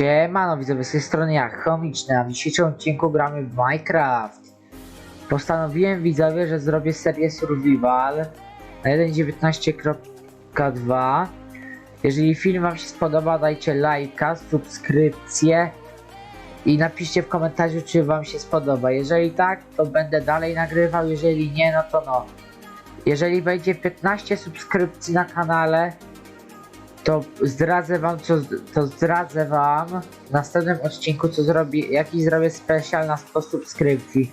Siemano widzowie, z tej strony jak Chomiczny, a w dzisiejszym odcinku gramy w Minecraft. Postanowiłem widzowie, że zrobię serię Survival na 1.19.2 Jeżeli film wam się spodoba, dajcie lajka, subskrypcję i napiszcie w komentarzu, czy wam się spodoba. Jeżeli tak, to będę dalej nagrywał, jeżeli nie, no to no. Jeżeli będzie 15 subskrypcji na kanale, to zdradzę wam, co, to zdradzę wam w następnym odcinku, co zrobię, jaki zrobię specjal na 100 subskrypcji.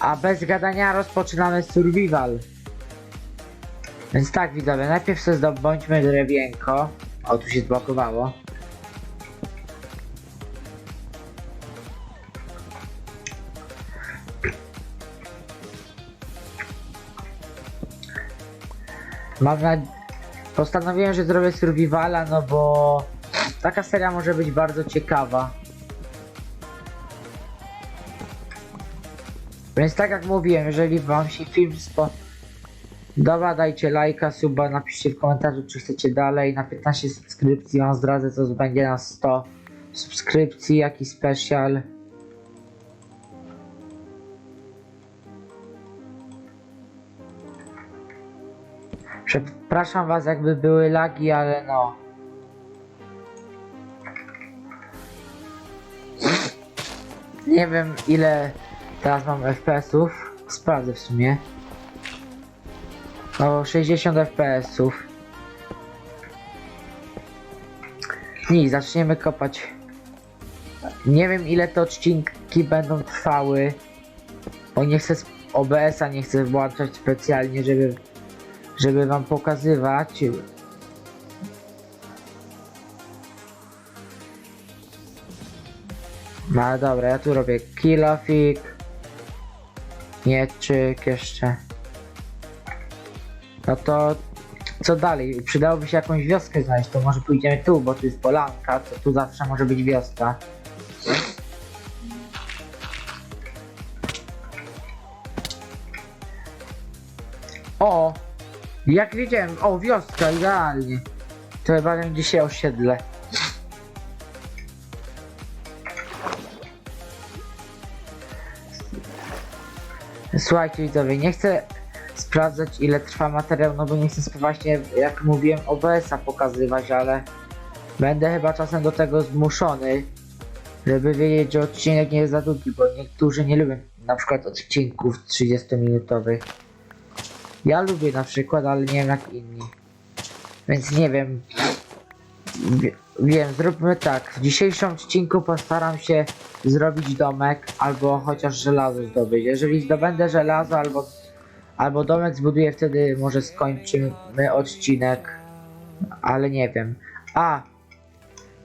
A bez gadania rozpoczynamy survival. Więc tak widzowie, najpierw sobie zdobądźmy drewienko. O, tu się zblokowało. Mam na... Postanowiłem, że zrobię survivala, no bo taka seria może być bardzo ciekawa. Więc tak jak mówiłem, jeżeli wam się film spodoba, dajcie lajka, suba, napiszcie w komentarzu, czy chcecie dalej. Na 15 subskrypcji wam zdradzę, co będzie na 100 subskrypcji, jaki special. Przepraszam was, jakby były lagi, ale no. Nie wiem ile teraz mam FPS-ów. Sprawdzę w sumie. O 60 FPS-ów. Nie, zaczniemy kopać. Nie wiem ile te odcinki będą trwały. Bo nie chcę OBS-a nie chcę włączać specjalnie, żeby żeby wam pokazywać. No dobra, ja tu robię kilofik. Mieczyk jeszcze. No to co dalej? Przydałoby się jakąś wioskę znaleźć, to może pójdziemy tu, bo tu jest polanka, to tu zawsze może być wioska. Jak wiedziałem, o wioska, idealnie. To chyba będzie dzisiaj osiedle. Słuchajcie widzowie, nie chcę sprawdzać ile trwa materiał, no bo nie chcę właśnie, jak mówiłem, OBS-a pokazywać, ale będę chyba czasem do tego zmuszony, żeby wiedzieć, że odcinek nie jest za długi, bo niektórzy nie lubią na przykład odcinków 30-minutowych. Ja lubię na przykład, ale nie jak inni. Więc nie wiem. Wie- Wiem, zróbmy tak. W dzisiejszym odcinku postaram się zrobić domek, albo chociaż żelazo zdobyć. Jeżeli zdobędę żelazo, albo, albo domek zbuduję, wtedy może skończymy odcinek. Ale nie wiem. A!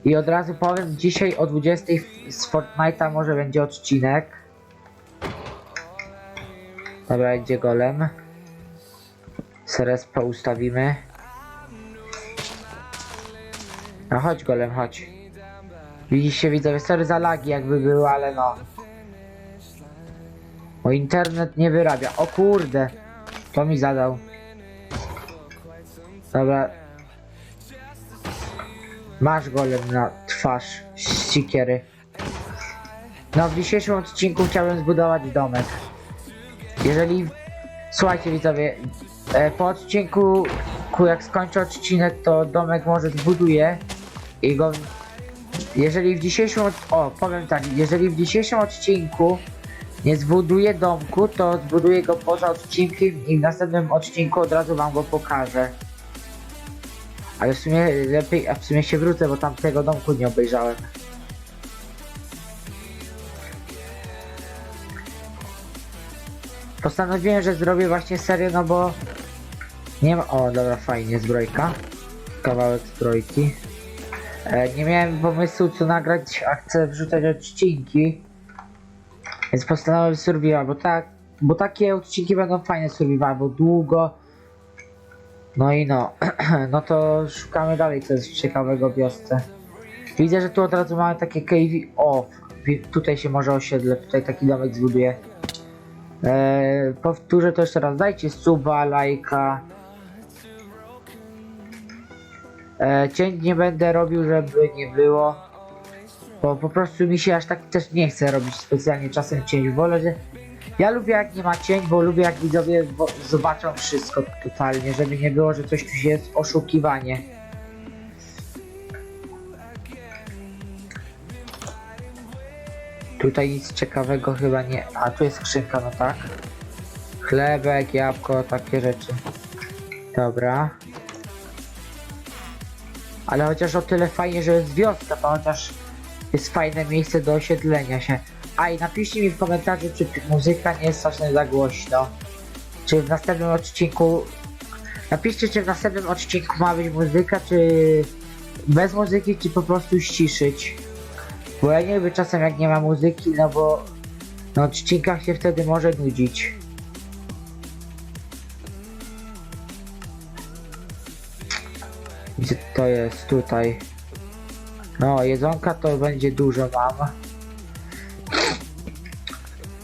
I od razu powiem, dzisiaj o 20 z Fortnite'a może będzie odcinek. Dobra, idzie golem. Serespa ustawimy. No chodź golem, chodź. Widzicie widzowie, sorry za lagi jakby były, ale no. Bo internet nie wyrabia. O kurde. To mi zadał. Dobra. Masz golem na twarz z sikiery. No w dzisiejszym odcinku chciałbym zbudować domek. Jeżeli... Słuchajcie widzowie, E, po odcinku, ku- jak skończę odcinek, to domek może zbuduję i go. Jeżeli w dzisiejszym. O, powiem tak, jeżeli w dzisiejszym odcinku nie zbuduję domku, to zbuduję go poza odcinkiem i w następnym odcinku od razu wam go pokażę. Ale w sumie lepiej, a w sumie się wrócę, bo tam tego domku nie obejrzałem. Postanowiłem, że zrobię właśnie serię, no bo nie ma... O, dobra, fajnie, zbrojka. Kawałek zbrojki. E, nie miałem pomysłu co nagrać, a chcę wrzucać odcinki. Więc postanowiłem survival, bo tak... Bo takie odcinki będą fajne survival, bo długo... No i no, no to szukamy dalej co jest ciekawego wiosce. Widzę, że tu od razu mamy takie cave... O, wi- tutaj się może osiedle, tutaj taki domek zbuduję. Eee, powtórzę to jeszcze raz. Dajcie suba, lajka. Eee, cięć nie będę robił, żeby nie było. Bo po prostu mi się aż tak też nie chce robić specjalnie czasem cięć. Wolę, że ja lubię jak nie ma cięć, bo lubię jak widzowie zobaczą wszystko totalnie, żeby nie było, że coś tu się jest oszukiwanie. Tutaj nic ciekawego chyba nie. A tu jest skrzynka, no tak. Chlebek, jabłko, takie rzeczy. Dobra. Ale chociaż o tyle fajnie, że jest wioska, to chociaż jest fajne miejsce do osiedlenia się. A i napiszcie mi w komentarzu, czy muzyka nie jest strasznie za głośno. Czy w następnym odcinku... Napiszcie, czy w następnym odcinku ma być muzyka, czy bez muzyki, czy po prostu ściszyć. Bo ja nie lubię czasem jak nie ma muzyki, no bo na odcinkach się wtedy może nudzić. Gdzie to jest? Tutaj. No, jedzonka to będzie dużo mam.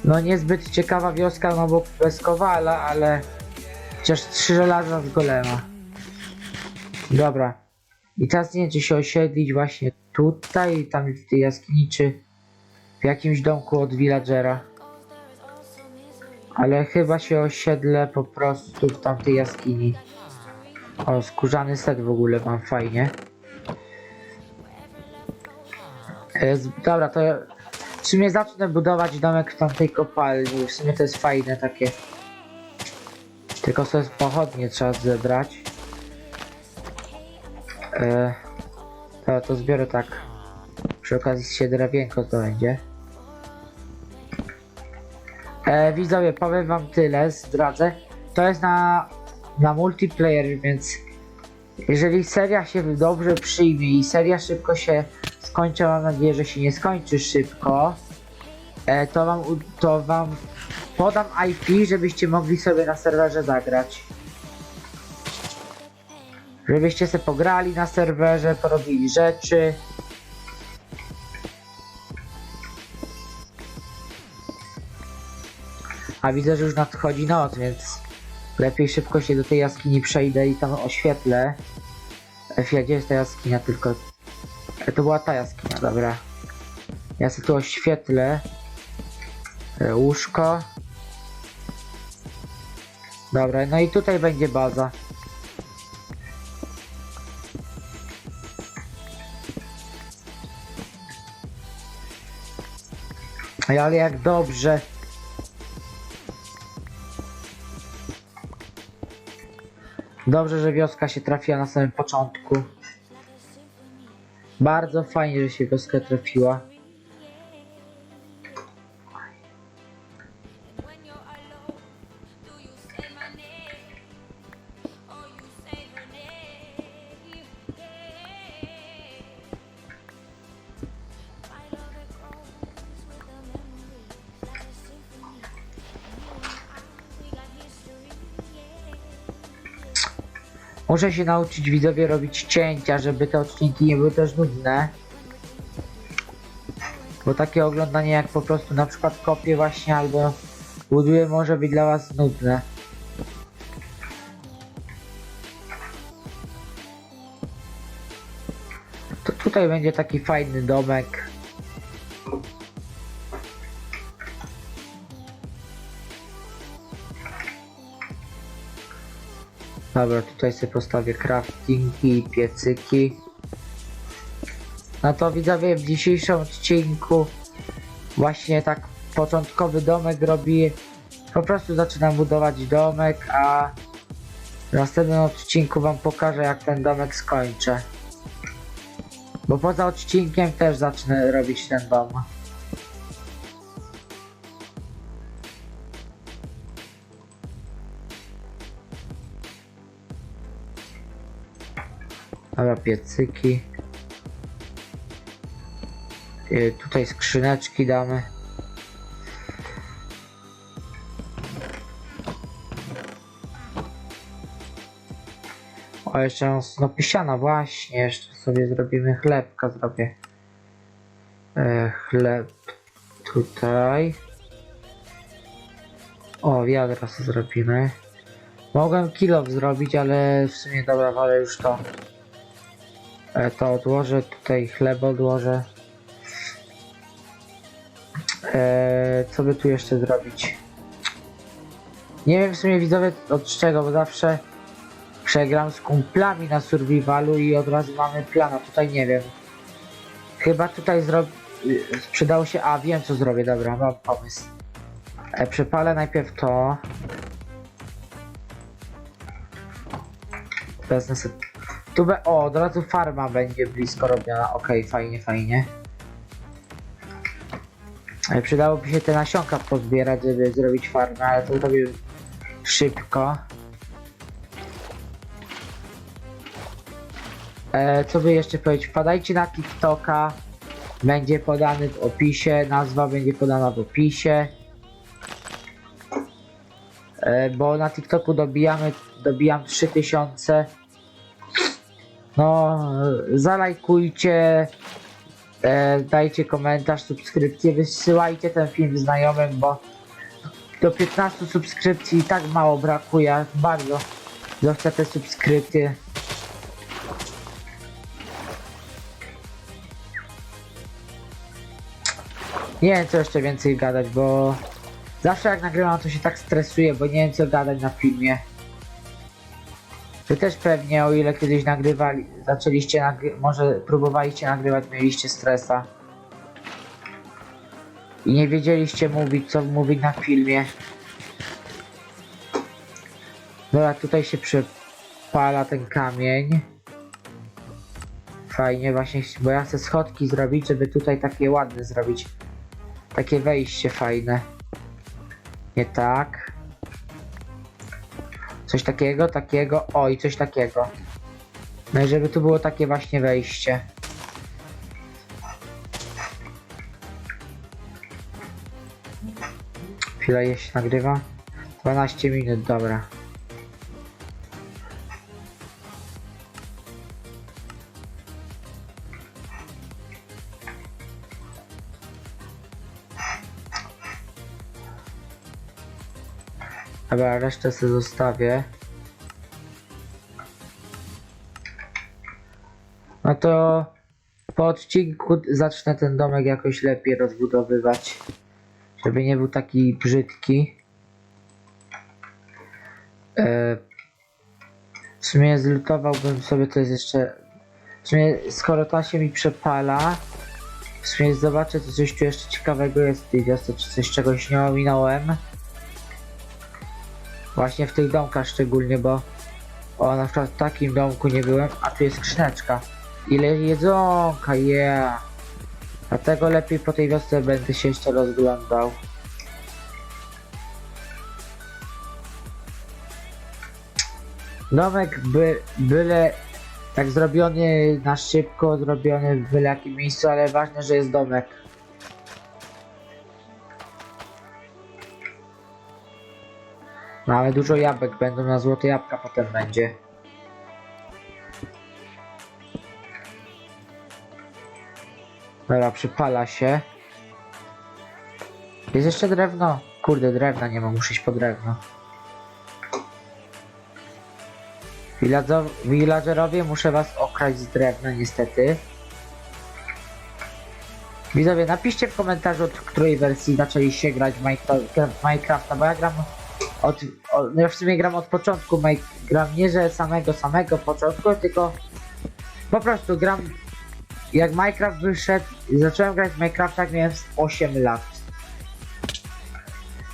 No niezbyt ciekawa wioska, no bo bez kowala, ale chociaż trzy żelaza z golema. Dobra. I teraz nie wiem, czy się osiedlić właśnie tutaj, tam w tej jaskini, czy w jakimś domku od villagera. Ale chyba się osiedlę po prostu w tamtej jaskini. O, skórzany set w ogóle mam fajnie. Dobra, to w sumie zacznę budować domek w tamtej kopalni. W sumie to jest fajne takie. Tylko sobie pochodnie trzeba zebrać. E, to, to zbiorę tak. Przy okazji się drewienko to będzie. E, widzowie, powiem wam tyle, zdradzę. To jest na, na multiplayer, więc jeżeli seria się dobrze przyjmie i seria szybko się skończy, mam nadzieję, że się nie skończy szybko, e, to wam, to wam podam IP, żebyście mogli sobie na serwerze zagrać. Żebyście sobie pograli na serwerze, porobili rzeczy. A widzę, że już nadchodzi noc, więc lepiej szybko się do tej jaskini przejdę i tam oświetlę. Efia, gdzie jest ta jaskinia tylko? E, To była ta jaskinia, dobra. Ja sobie tu oświetlę. E, Łóżko. Dobra, no i tutaj będzie baza. Ej, Ale jak dobrze. Dobrze, że wioska się trafiła na samym początku. Bardzo fajnie, że się wioska trafiła. Muszę się nauczyć widzowie robić cięcia, żeby te odcinki nie były też nudne. Bo takie oglądanie jak po prostu na przykład kopię właśnie albo buduję może być dla was nudne. To tutaj będzie taki fajny domek. Dobra, tutaj sobie postawię craftingi i piecyki. No to widzowie w dzisiejszym odcinku właśnie tak początkowy domek robi. Po prostu zaczynam budować domek, a w następnym odcinku wam pokażę jak ten domek skończę. Bo poza odcinkiem też zacznę robić ten dom. Dobra, piecyki. Y, tutaj skrzyneczki damy. O, jeszcze mam snopy siana, właśnie. Jeszcze sobie zrobimy chlebka, zrobię. E, chleb tutaj. O, wiadra sobie zrobimy. Mogłem kilo zrobić, ale w sumie dobra, wolę już to. E, to odłożę, tutaj chleb odłożę. Eee, co by tu jeszcze zrobić? Nie wiem w sumie widzowie od czego, bo zawsze przegram z kumplami na survivalu i od razu mamy plana. Tutaj nie wiem. Chyba tutaj zrobię. Przydało się. A wiem co zrobię, dobra, mam pomysł. E, przepalę najpierw to. Wezmę sobie. Tu be... O, od razu farma będzie blisko robiona. Okej, fajnie, fajnie. E, Przydałoby się te nasionka pozbierać, żeby zrobić farmę, ale to zrobię szybko. E, co by jeszcze powiedzieć? Wpadajcie na TikToka. Będzie podany w opisie. Nazwa będzie podana w opisie. E, bo na TikToku dobijamy, dobijam 3000. No, zalajkujcie. E, dajcie komentarz, subskrypcję, wysyłajcie ten film znajomym, bo do 15 subskrypcji i tak mało brakuje, bardzo. Zostaw te subskrypcje. Nie wiem co jeszcze więcej gadać, bo zawsze jak nagrywam to się tak stresuję, bo nie wiem co gadać na filmie. Wy też pewnie o ile kiedyś nagrywali, zaczęliście nagry może próbowaliście nagrywać, mieliście stresa. I nie wiedzieliście mówić co mówić na filmie. Dobra, tutaj się przepala ten kamień. Fajnie właśnie, bo ja chcę schodki zrobić, żeby tutaj takie ładne zrobić. Takie wejście fajne. Nie tak. Coś takiego, takiego, o i coś takiego. No i żeby tu było takie właśnie wejście. Chwila je się nagrywa. 12 minut, dobra. Dobra, resztę sobie zostawię. No to po odcinku zacznę ten domek jakoś lepiej rozbudowywać. Żeby nie był taki brzydki. E, w sumie zlutowałbym sobie to jest jeszcze. W sumie skoro ta się mi przepala. W sumie zobaczę co coś tu jeszcze ciekawego jest w tej wiosce, czy coś czegoś nie ominąłem. Właśnie w tych domkach szczególnie, bo o na przykład w takim domku nie byłem, a tu jest skrzyneczka. Ile jedzonka, yeah. Dlatego lepiej po tej wiosce będę się jeszcze rozglądał. Domek by, byle tak zrobiony na szybko, zrobiony w byle jakim miejscu, ale ważne, że jest domek. No ale dużo jabłek będą na złote jabłka potem będzie. Dobra, przypala się. Jest jeszcze drewno. Kurde, drewna nie ma, muszę iść po drewno. Villagerowie, muszę was okraść z drewna niestety. Widzowie, napiszcie w komentarzu, od której wersji zaczęliście grać Minecraft- Minecrafta, bo ja gram od, od, no ja w sumie gram od początku, Mike, gram nie że samego, samego początku, tylko po prostu gram, jak Minecraft wyszedł, zacząłem grać w Minecrafta jak miałem z 8 lat.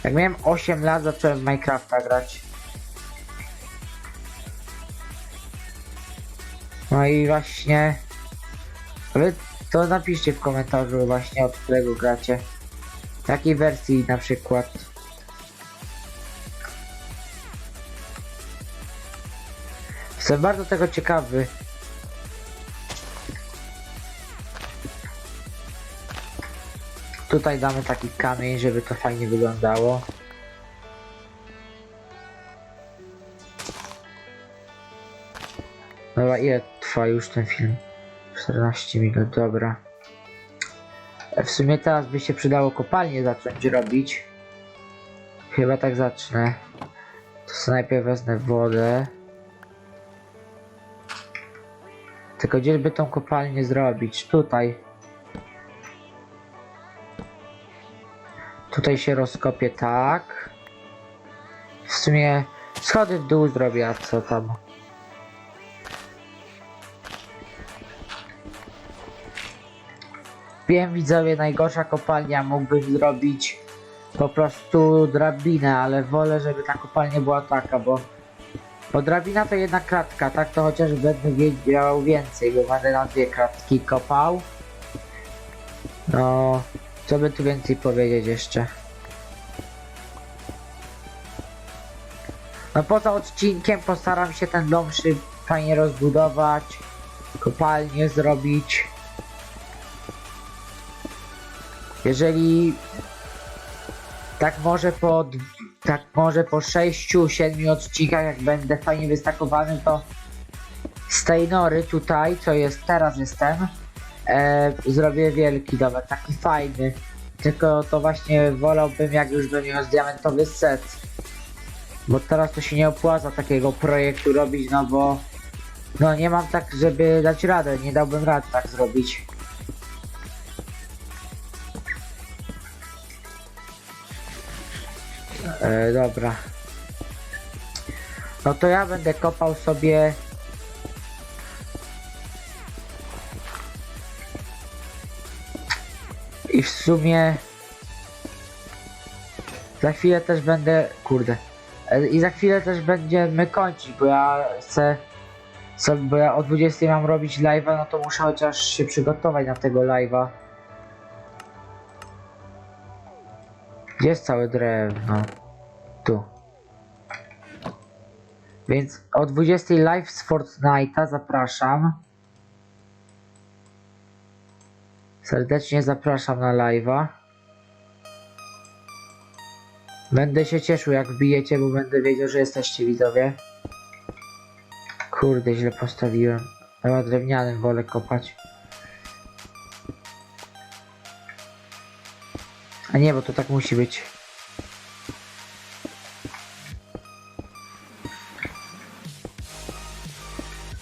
Jak miałem 8 lat zacząłem w Minecrafta grać. No i właśnie, wy to napiszcie w komentarzu właśnie od którego gracie. Jakiej wersji na przykład. Jestem bardzo tego ciekawy. Tutaj damy taki kamień, żeby to fajnie wyglądało. Dobra, ile trwa już ten film? 14 minut, dobra. E, W sumie teraz by się przydało kopalnię zacząć robić. Chyba tak zacznę. To najpierw wezmę wodę. Tylko gdzie by tą kopalnię zrobić? Tutaj. Tutaj się rozkopię tak. W sumie schody w dół zrobię, a co tam? Wiem widzowie, najgorsza kopalnia mógłbym zrobić po prostu drabinę, ale wolę, żeby ta kopalnia była taka, bo bo drabina to jedna kratka, tak to chociaż będę wiedział więcej, bo będę na dwie kratki kopał. No, co by tu więcej powiedzieć jeszcze? No poza odcinkiem postaram się ten dom szyb fajnie rozbudować, kopalnię zrobić. Jeżeli tak może po tak może po 6-7 odcinkach jak będę fajnie wystakowany to z tej nory tutaj, co jest teraz jestem e, zrobię wielki domek, taki fajny. Tylko to właśnie wolałbym jak już bym miał diamentowy set. Bo teraz to się nie opłaca takiego projektu robić, no bo no nie mam tak, żeby dać radę, nie dałbym rad tak zrobić E, dobra. No to ja będę kopał sobie. I w sumie. Za chwilę też będę. Kurde. E, I za chwilę też będziemy kończyć, bo ja chcę. Sobie, bo ja o 20 mam robić live'a, no to muszę chociaż się przygotować na tego live'a. Gdzie jest całe drewno? Tu. Więc o 20 live z Fortnite'a zapraszam. Serdecznie zapraszam na live'a. Będę się cieszył jak wbijecie, bo będę wiedział, że jesteście widzowie. Kurde, źle postawiłem. Chyba drewnianym wolę kopać. A nie, bo to tak musi być.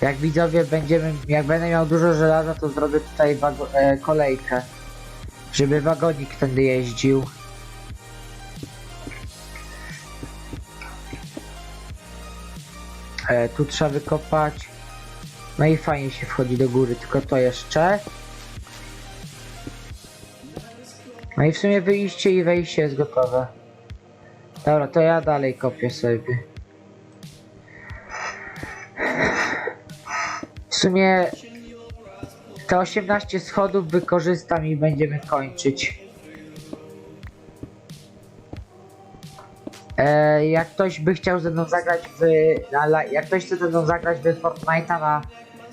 Jak widzowie będziemy, jak będę miał dużo żelaza, to zrobię tutaj e, kolejkę. Żeby wagonik tędy jeździł. E, tu trzeba wykopać. No i fajnie się wchodzi do góry, tylko to jeszcze. No i w sumie wyjście i wejście jest gotowe. Dobra, to ja dalej kopię sobie. Sumie te 18 schodów wykorzystam i będziemy kończyć. E, jak ktoś by chciał ze mną zagrać w... Na, jak ktoś chce ze mną zagrać w Fortnite'a na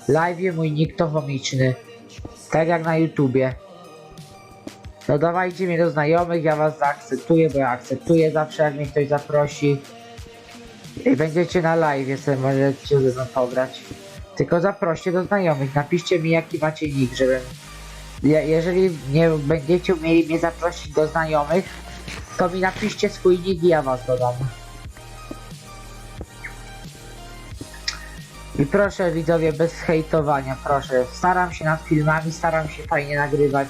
live, mój nick to. Tak jak na YouTubie. No dawajcie mnie do znajomych, ja was zaakceptuję, bo ja akceptuję zawsze jak mnie ktoś zaprosi. I będziecie na live, sobie możecie ze mną pograć. Tylko zaproście do znajomych, napiszcie mi jaki macie nick, żebym... Je, jeżeli nie będziecie mieli mnie zaprosić do znajomych, to mi napiszcie swój nick i ja was dodam. I proszę widzowie, bez hejtowania, proszę. Staram się nad filmami, staram się fajnie nagrywać.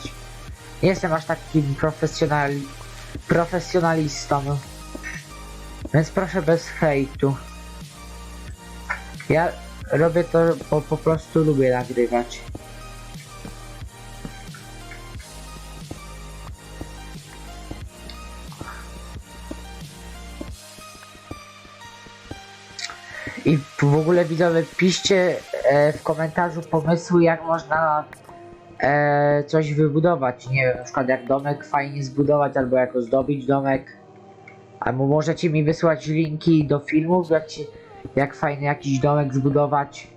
Nie jestem aż takim profesjonal... profesjonalistą. Więc proszę bez hejtu. Ja robię to, bo po prostu lubię nagrywać. I w ogóle widzowie piszcie e, w komentarzu pomysły jak można e, coś wybudować. Nie wiem, na przykład jak domek fajnie zbudować albo jak ozdobić domek. Albo możecie mi wysłać linki do filmów, jak, ci, jak fajny jakiś domek zbudować.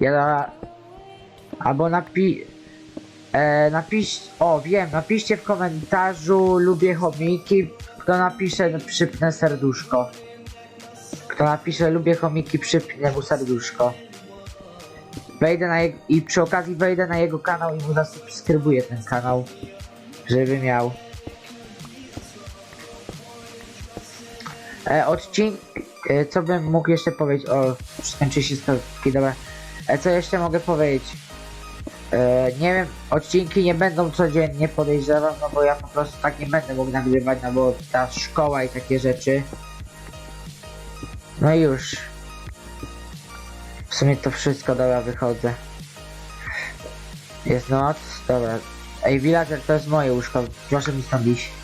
Ja albo napi e, napisz o wiem, napiszcie w komentarzu lubię chomiki, kto napisze przypnę serduszko. Kto napisze lubię chomiki przypnę mu serduszko. Wejdę na jego, i przy okazji wejdę na jego kanał i mu zasubskrybuję ten kanał, żeby miał. E, odcinek, co bym mógł jeszcze powiedzieć, o, skończy się sklepki, dobra. E, co jeszcze mogę powiedzieć? E, nie wiem, odcinki nie będą codziennie podejrzewam, no bo ja po prostu tak nie będę mógł nagrywać, no bo ta szkoła i takie rzeczy. No i już. W sumie to wszystko, dobra, wychodzę. Jest noc, dobra. Ej, villager, to jest moje łóżko, proszę mi stąd iść.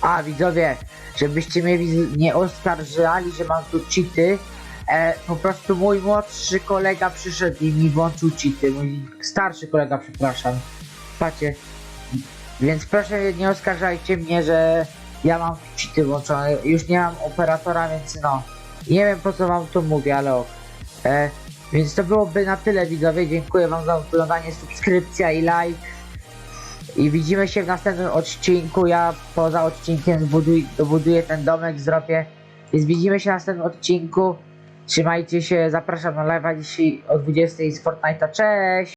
A, widzowie, żebyście mnie nie oskarżali, że mam tu cheaty, e, po prostu mój młodszy kolega przyszedł i mi włączył cheaty, mój starszy kolega, przepraszam. Patrzcie, więc proszę nie oskarżajcie mnie, że ja mam cheaty włączone, już nie mam operatora, więc no, nie wiem po co wam to mówię, ale ok. E, więc to byłoby na tyle widzowie, dziękuję wam za oglądanie, subskrypcja i like. I widzimy się w następnym odcinku. Ja poza odcinkiem zbuduj, dobuduję ten domek, zrobię. Więc widzimy się w następnym odcinku. Trzymajcie się, zapraszam na live'a dzisiaj o 20 z Fortnite'a. Cześć!